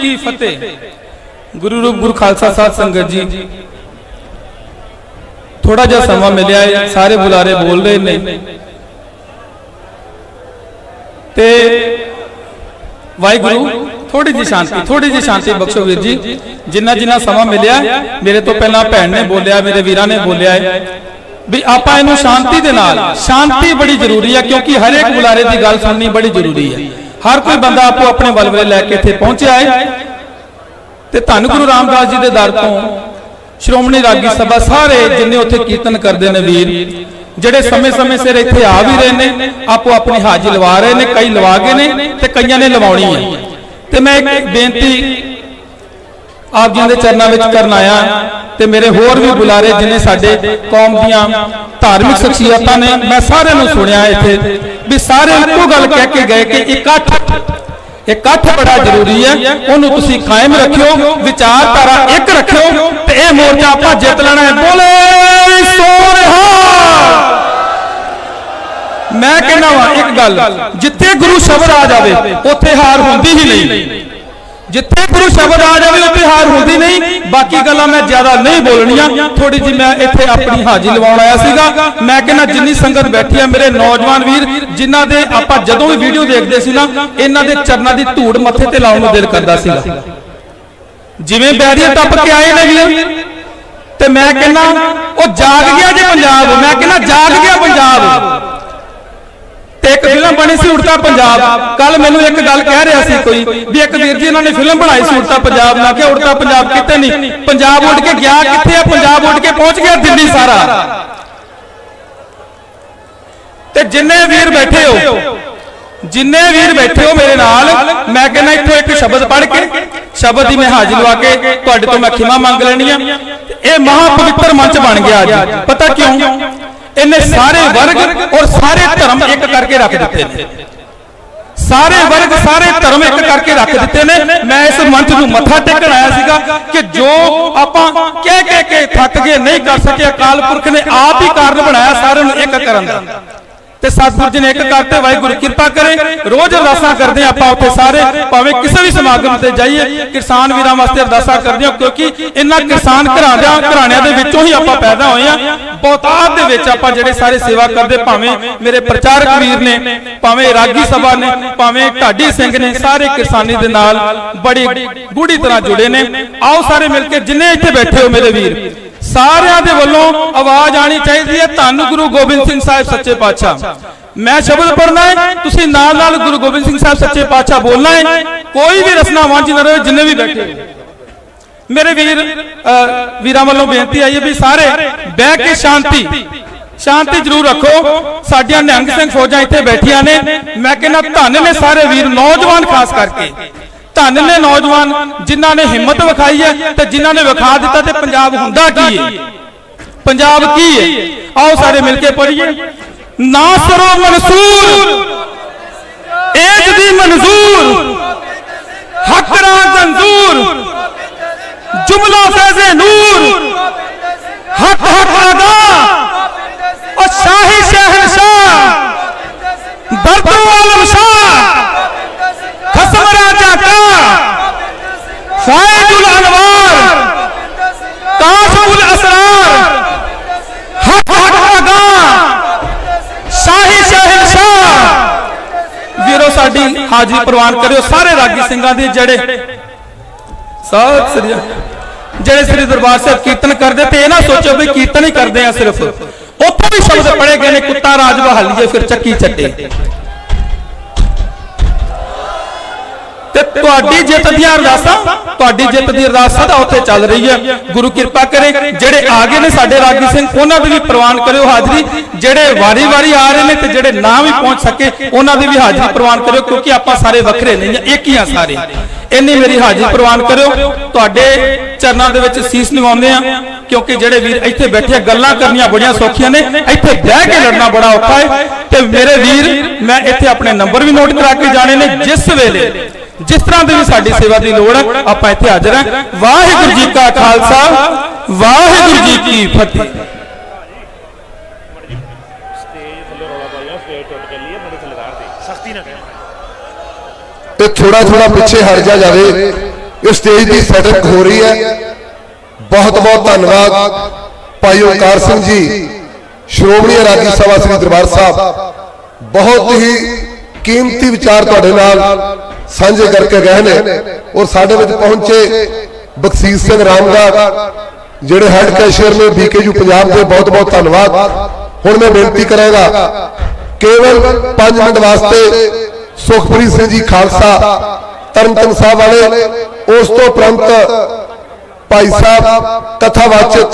ਕੀ ਫਤਿਹ। ਗੁਰੂ ਰੂਪ ਗੁਰੂ ਖਾਲਸਾ ਸਾਹਿਬ ਸੰਗਤ ਜੀ। ਥੋੜਾ ਜਿਹਾ ਸਮਾਂ ਮਿਲਿਆ ਹੈ ਸਾਰੇ ਬੁਲਾਰੇ ਬੋਲ ਰਹੇ ਨੇ। ਤੇ ਵਾਹਿਗੁਰੂ ਥੋੜੀ ਜੀ ਸ਼ਾਂਤੀ ਥੋੜੀ ਜੀ ਸ਼ਾਂਤੀ ਬਖਸ਼ੋ ਵੀਰ ਜੀ। ਜਿੰਨਾ ਜਿੰਨਾ ਸਮਾਂ ਮਿਲਿਆ ਮੇਰੇ ਤੋਂ ਪਹਿਲਾਂ ਭੈਣ ਨੇ ਬੋਲਿਆ ਮੇਰੇ ਵੀਰਾਂ ਨੇ ਬੋਲਿਆ ਹੈ। ਵੀ ਆਪਾਂ ਇਹਨੂੰ ਸ਼ਾਂਤੀ ਦੇ ਨਾਲ ਸ਼ਾਂਤੀ ਬੜੀ ਜ਼ਰੂਰੀ ਹੈ ਕਿਉਂਕਿ ਹਰ ਇੱਕ ਬੁਲਾਰੇ ਦੀ ਗੱਲ ਸੁਣਨੀ ਬੜੀ ਜ਼ਰੂਰੀ ਹੈ। ਹਰ ਕੋਈ ਬੰਦਾ ਆਪੋ ਆਪਣੇ ਬਲਬਲੇ ਲੈ ਕੇ ਇੱਥੇ ਪਹੁੰਚਿਆ ਹੈ। ਤੇ ਧੰਨ ਗੁਰੂ ਰਾਮਦਾਸ ਜੀ ਦੇ ਦਰ ਤੋਂ ਸ਼੍ਰੋਮਣੀ ਰਾਗੀ ਸਭਾ ਸਾਰੇ ਜਿੰਨੇ ਉੱਥੇ ਕੀਰਤਨ ਕਰਦੇ ਨੇ ਵੀਰ, ਜਿਹੜੇ ਸਮੇਂ-ਸਮੇਂ ਸਿਰ ਇੱਥੇ ਆ ਵੀ ਰਹੇ ਨੇ, ਆਪੋ ਆਪਣੀ ਹਾਜ਼ਰੀ ਲਵਾ ਰਹੇ ਨੇ, ਕਈ ਲਵਾ ਗਏ ਨੇ ਤੇ ਕਈਆਂ ਨੇ ਲਵਾਉਣੀ ਹੈ। ਤੇ ਮੈਂ ਇੱਕ ਬੇਨਤੀ ਆਪ ਜੀ ਦੇ ਚਰਨਾਂ ਵਿੱਚ ਕਰਨ ਆਇਆ ਤੇ ਮੇਰੇ ਹੋਰ ਵੀ ਬੁਲਾਰੇ ਜਿਨੇ ਸਾਡੇ ਕੌਮ ਦੀਆਂ ਧਾਰਮਿਕ ਸ਼ਖਸੀਅਤਾਂ ਨੇ, ਮੈਂ ਸਾਰਿਆਂ ਨੂੰ ਸੁਣਿਆ ਇੱਥੇ ਵੀ ਸਾਰੇ ਇੱਕੋ ਗੱਲ ਕਹਿ ਕੇ ਗਏ ਕਿ ਇਕੱਠ ਇਕੱਠ ਬੜਾ ਜ਼ਰੂਰੀ ਹੈ, ਉਹਨੂੰ ਤੁਸੀਂ ਕਾਇਮ ਰੱਖਿਓ, ਵਿਚਾਰਧਾਰਾ ਇੱਕ ਰੱਖਿਓ ਤੇ ਇਹ ਮੋਰਚਾ ਆਪਾਂ ਜਿੱਤ ਲੈਣਾ ਹੈ। ਬੋਲੇ ਸੋਨਹਾ ਮੈਂ ਕਹਿੰਦਾ ਵਾਂ, ਇੱਕ ਗੱਲ, ਜਿੱਥੇ ਗੁਰੂ ਸ਼ਬਦ ਆ ਜਾਵੇ, ਉੱਥੇ ਹਾਰ ਹੁੰਦੀ ਹੀ ਨਹੀਂ। ਜਿੱਥੇ ਗੁਰੂ ਸ਼ਬਦ ਆ ਜਾਵੇ, ਉੱਥੇ ਹਾਰ ਹੁੰਦੀ ਨਹੀਂ। ਬਾਕੀ ਗੱਲਾਂ ਮੈਂ ਜ਼ਿਆਦਾ ਨਹੀਂ ਬੋਲਣੀਆਂ। ਥੋੜੀ ਜੀ ਮੈਂ ਇੱਥੇ ਆਪਣੀ ਹਾਜ਼ਰੀ ਲਵਾਉਣ ਆਇਆ ਸੀਗਾ। ਮੈਂ ਕਹਿੰਦਾ ਜਿੰਨੀ ਸੰਗਤ ਬੈਠੀ ਆ, ਮੇਰੇ ਨੌਜਵਾਨ ਵੀਰ, ਜਿਨ੍ਹਾਂ ਦੇ ਆਪਾਂ ਜਦੋਂ ਵੀ ਵੀਡੀਓ ਦੇਖਦੇ ਸੀ ਨਾ, ਇਹਨਾਂ ਦੇ ਚਰਨਾਂ ਦੀ ਧੂੜ ਮੱਥੇ ਤੇ ਲਾਉਣ ਨੂੰ ਦਿਲ ਕਰਦਾ ਸੀਗਾ। ਜਿਵੇਂ ਬੈਰੀਅਰ ਟੱਪ ਕੇ ਆਏ ਨੇ ਵੀਰ, ਤੇ ਮੈਂ ਕਹਿੰਦਾ, ਉਹ ਜਾਗ ਗਿਆ ਜੇ ਪੰਜਾਬ, ਮੈਂ ਕਹਿੰਦਾ ਜਾਗ ਗਿਆ ਪੰਜਾਬ। ਤੇ ਇੱਕ ਫਿਲਮ ਬਣੀ ਸੀ ਉੜਤਾ ਪੰਜਾਬ। ਕੱਲ ਮੈਨੂੰ ਇੱਕ ਗੱਲ ਕਹਿ ਰਿਹਾ ਸੀ ਕੋਈ, ਵੀ ਇੱਕ ਵੀਰ ਜੀ ਇਹਨਾਂ ਨੇ ਫਿਲਮ ਬਣਾਈ ਸੀ ਉੜਤਾ ਪੰਜਾਬ। ਮੈਂ ਕਿਹਾ ਉੜਤਾ ਪੰਜਾਬ ਕਿਤੇ ਨਹੀਂ। ਪੰਜਾਬ ਉੱਡ ਕੇ ਗਿਆ ਕਿੱਥੇ ਆ? ਪੰਜਾਬ ਉੱਡ ਕੇ ਪਹੁੰਚ ਗਿਆ ਦਿੱਲੀ ਸਾਰਾ। ਤੇ ਜਿੰਨੇ ਵੀਰ ਬੈਠੇ ਹੋ, ਜਿੰਨੇ ਵੀਰ ਬੈਠੇ ਹੋ ਮੇਰੇ ਨਾਲ, ਮੈਂ ਕਹਿੰਦਾ ਇੱਥੋਂ ਇੱਕ ਸ਼ਬਦ ਪੜ੍ਹ ਕੇ, ਸ਼ਬਦ ਦੀ ਮੈਂ ਹਾਜ਼ਰ ਲਵਾ ਕੇ ਤੁਹਾਡੇ ਤੋਂ ਮੈਂ ਖਿਮਾ ਮੰਗ ਲੈਣੀ ਆ। ਇਹ ਮਹਾ ਪਵਿੱਤਰ ਮੰਚ ਬਣ ਗਿਆ ਅੱਜ। ਪਤਾ ਕਿਉਂ? ਇਹਨੇ ਸਾਰੇ ਵਰਗ ਔਰ ਸਾਰੇ ਧਰਮ ਇੱਕ ਕਰਕੇ ਰੱਖ ਦਿੱਤੇ ਨੇ। ਸਾਰੇ ਵਰਗ ਸਾਰੇ ਧਰਮ ਇੱਕ ਕਰਕੇ ਰੱਖ ਦਿੱਤੇ ਨੇ। ਮੈਂ ਇਸ ਮੰਚ ਨੂੰ ਮੱਥਾ ਟੇਕਣ ਆਇਆ ਸੀਗਾ ਕਿ ਜੋ ਆਪਾਂ ਕਹਿ ਕਹਿ ਕੇ ਥੱਕ ਗਏ ਨਹੀਂ ਕਰ ਸਕੇ ਅਕਾਲ ਪੁਰਖ ਨੇ ਆਪ ਹੀ ਕਾਰਨ ਬਣਾਇਆ ਸਾਰਿਆਂ ਨੂੰ ਇੱਕ ਕਰਨ ਦਾ। ਤੇ ਸਤਿਗੁਰੂ ਜੀ ਨੇ ਇੱਕ ਕਰਤੇ ਵਾਹਿਗੁਰੂ ਕਿਰਪਾ ਕਰੇ। ਰੋਜ਼ ਅਰਦਾਸਾਂ ਕਰਦੇ ਆਪਾਂ ਉੱਥੇ ਸਾਰੇ। ਭਾਵੇਂ ਕਿਸੇ ਵੀ ਸਮਾਗਮ ਤੇ ਜਾਈਏ, ਕਿਸਾਨ ਵੀਰਾਂ ਵਾਸਤੇ ਅਰਦਾਸਾਂ ਕਰਦੇ ਹਾਂ, ਕਿਉਂਕਿ ਇਹਨਾਂ ਕਿਸਾਨ ਘਰਾਂ ਦੇ ਘਰਾਣਿਆਂ ਦੇ ਵਿੱਚੋਂ ਹੀ ਆਪਾਂ ਪੈਦਾ ਹੋਏ ਆ ਬਹੁਤਾਤ ਦੇ ਵਿੱਚ ਆਪਾਂ ਜਿਹੜੇ ਸਾਰੇ ਸੇਵਾ ਕਰਦੇ, ਭਾਵੇਂ ਮੇਰੇ ਪ੍ਰਚਾਰਕ ਵੀਰ ਨੇ, ਭਾਵੇਂ ਰਾਗੀ ਸਭਾ ਨੇ, ਭਾਵੇਂ ਢਾਡੀ ਸਿੰਘ ਨੇ, ਸਾਰੇ ਕਿਸਾਨੀ ਦੇ ਨਾਲ ਬੜੀ ਗੂੜੀ ਤਰ੍ਹਾਂ ਜੁੜੇ ਨੇ। ਆਓ ਸਾਰੇ ਮਿਲ ਕੇ ਜਿੰਨੇ ਇੱਥੇ ਬੈਠੇ ਹੋ ਮੇਰੇ ਵੀਰ। ਸਾਰਿਆਂ ਦੇ ਵੱਲੋਂ ਆਵਾਜ਼ ਆਣੀ ਚਾਹੀਦੀ ਹੈ। ਧੰਨ ਗੁਰੂ ਗੋਬਿੰਦ ਸਿੰਘ ਸਾਹਿਬ ਸੱਚੇ ਪਾਤਸ਼ਾਹ। ਮੈਂ ਸ਼ਬਦ ਪੜਨਾ ਹੈ। ਤੁਸੀਂ ਨਾਲ ਨਾਲ ਗੁਰੂ ਗੋਬਿੰਦ ਸਿੰਘ ਸਾਹਿਬ ਸੱਚੇ ਪਾਤਸ਼ਾਹ ਬੋਲਣਾ ਹੈ। ਕੋਈ ਵੀ ਰਸਨਾ ਵਾਂਝੀ ਨਾ ਰਹੇ, ਜਿੰਨੇ ਵੀ ਬੈਠੇ ਮੇਰੇ ਵੀਰ ਵੀਰਾਂ ਵੱਲੋਂ ਬੇਨਤੀ ਆਈ ਹੈ ਵੀ ਸਾਰੇ ਬਹਿ ਕੇ ਸ਼ਾਂਤੀ ਸ਼ਾਂਤੀ ਜ਼ਰੂਰ ਰੱਖੋ। ਸਾਡੀਆਂ ਨਿਹੰਗ ਸਿੰਘ ਫੌਜਾਂ ਇੱਥੇ ਬੈਠੀਆਂ ਨੇ। ਮੈਂ ਕਹਿੰਦਾ ਧੰਨ ਨੇ ਸਾਰੇ ਵੀਰ, ਨੌਜਵਾਨ ਖਾਸ ਕਰਕੇ। ਧੰਨ ਨੇ ਨੌਜਵਾਨ ਜਿਨ੍ਹਾਂ ਨੇ ਹਿੰਮਤ ਵਿਖਾਈ ਹੈ ਤੇ ਜਿਨ੍ਹਾਂ ਨੇ ਵਿਖਾ ਦਿੱਤਾ ਤੇ ਪੰਜਾਬ ਹੁੰਦਾ ਕੀ ਹੈ? ਪੰਜਾਬ ਕੀ ਹੈ? ਆਓ ਸਾਰੇ ਮਿਲ ਕੇ ਪੜ੍ਹੀਏ। ਨਾਸਰੋ ਮਨਸੂਰ, ਏਜ ਦੀ ਮਨਜ਼ੂਰ ਹਕਰਾ ਗੰਜ਼ੂਰ ਜੁਮਲਾ ਫੈਜ਼ੇ ਨੂਰ। ਹਾਜ਼ਰੀ ਪ੍ਰਵਾਨ ਕਰਿਓ ਸਾਰੇ ਰਾਗੀ ਸਿੰਘਾਂ ਦੇ ਜਿਹੜੇ ਸਤਿ ਸ੍ਰੀ ਜਿਹੜੇ ਸ੍ਰੀ ਦਰਬਾਰ ਸਾਹਿਬ ਕੀਰਤਨ ਕਰਦੇ ਤੇ ਇਹ ਨਾ ਸੋਚੋ ਵੀ ਕੀਰਤਨ ਹੀ ਕਰਦੇ ਆ ਸਿਰਫ। ਉੱਥੇ ਵੀ ਸ਼ਬਦ ਪੜੇ ਗਏ ਨੇ ਕੁੱਤਾ ਰਾਜ ਬਹਾਲੀਏ ਫਿਰ ਚੱਕੀ ਚੱਟੇ। ਤੇ ਤੁਹਾਡੀ ਜਿੱਤ ਦੀਆਂ ਅਰਦਾਸਾਂ, ਤੁਹਾਡੀ ਜਿੱਤ ਦੀ ਅਰਦਾਸ ਸਦਾ ਉੱਥੇ ਚੱਲ ਰਹੀ ਹੈ। ਗੁਰੂ ਕਿਰਪਾ ਕਰੇ, ਜਿਹੜੇ ਆ ਗਏ ਨੇ ਸਾਡੇ ਰਾਗੀ ਸਿੰਘ, ਉਹਨਾਂ ਦੀ ਵੀ ਪ੍ਰਵਾਨ ਕਰਿਓ ਹਾਜ਼ਰੀ। ਜਿਹੜੇ ਵਾਰੀ-ਵਾਰੀ ਆ ਰਹੇ ਨੇ ਤੇ ਜਿਹੜੇ ਨਾ ਵੀ ਪਹੁੰਚ ਸਕੇ, ਉਹਨਾਂ ਦੀ ਵੀ ਹਾਜ਼ਰੀ ਪ੍ਰਵਾਨ ਕਰਿਓ, ਕਿਉਂਕਿ ਆਪਾਂ ਸਾਰੇ ਵੱਖਰੇ ਨਹੀਂ ਇੱਕ ਹੀ ਆ ਸਾਰੇ। ਇੰਨੀ ਮੇਰੀ ਹਾਜ਼ਰੀ ਪ੍ਰਵਾਨ ਕਰਿਓ। ਤੁਹਾਡੇ ਚਰਨਾਂ ਦੇ ਵਿੱਚ ਸੀਸ ਨਿਵਾਉਂਦੇ ਆ ਕਿਉਂਕਿ ਜਿਹੜੇ ਵੀਰ ਇੱਥੇ ਬੈਠੇ ਗੱਲਾਂ ਕਰਨੀਆਂ ਬੜੀਆਂ ਸੌਖੀਆਂ ਨੇ। ਇੱਥੇ ਬਹਿ ਕੇ ਲੜਨਾ ਬੜਾ ਔਖਾ ਹੈ। ਤੇ ਮੇਰੇ ਵੀਰ, ਮੈਂ ਇੱਥੇ ਆਪਣੇ ਨੰਬਰ ਵੀ ਨੋਟ ਕਰਾ ਕੇ ਜਾਣੇ ਨੇ, ਜਿਸ ਵੇਲੇ ਜਿਸ ਤਰ੍ਹਾਂ ਦੀ ਵੀ ਸਾਡੀ ਸੇਵਾ ਦੀ ਲੋੜ ਹੈ ਆਪਾਂ ਇੱਥੇ ਹਾਜ਼ਰ ਹਾਂ। ਵਾਹਿਗੁਰੂ ਜੀ ਕਾ ਖਾਲਸਾ ਵਾਹਿਗੁਰੂ ਜੀ ਕੀ ਫਤਿਹ ਸਟੇਜ ਥੱਲੇ ਰੌਲਾ ਪਾਇਆ ਸਟੇਜ ਟੁੱਟ ਚੱਲੀ ਹੈ ਮੇਰੇ ਥੱਲੇ ਰਾਰ ਦੇ ਸਖਤੀ ਨਾ ਕਹਿ ਤੇ ਥੋੜਾ ਥੋੜਾ ਪਿੱਛੇ ਹਟ ਜਾ ਜਾਵੇ। ਇਹ ਸਟੇਜ ਦੀ ਸੈਟਅਪ ਹੋ ਰਹੀ ਹੈ। ਬਹੁਤ ਬਹੁਤ ਧੰਨਵਾਦ ਭਾਈ ਓਕਾਰ ਸਿੰਘ ਜੀ ਸ਼੍ਰੋਮਣੀ ਰਾਗੀ ਸਭਾ ਸ੍ਰੀ ਦਰਬਾਰ ਸਾਹਿਬ। ਬਹੁਤ ਹੀ ਕੀਮਤੀ ਵਿਚਾਰ ਤੁਹਾਡੇ ਨਾਲ ਸਾਂਝੇ ਕਰਕੇ ਗਏ ਨੇ ਔਰ ਸਾਡੇ ਵਿੱਚ ਪਹੁੰਚੇ ਬਖਸ਼ੀਸ਼ ਸਿੰਘ ਰਾਮਗੜ੍ਹ, ਜਿਹੜੇ ਹੈਡ ਕੈਸ਼ੀਅਰ ਨੇ ਬੀਕੇਯੂ ਪੰਜਾਬ ਦੇ, ਬਹੁਤ ਬਹੁਤ ਧੰਨਵਾਦ। ਹੁਣ ਮੈਂ ਬੇਨਤੀ ਕਰਾਂਗਾ, ਕੇਵਲ 5 ਮਿੰਟ ਵਾਸਤੇ ਸੁਖਪ੍ਰੀਤ ਸਿੰਘ ਜੀ ਖਾਲਸਾ, ਤਰਨਤਨ ਸਾਹਿਬ ਵਾਲੇ, ਉਸ ਤੋਂ ਉਪਰੰਤ ਭਾਈ ਸਾਹਿਬ, ਕਥਾਵਾਚਕ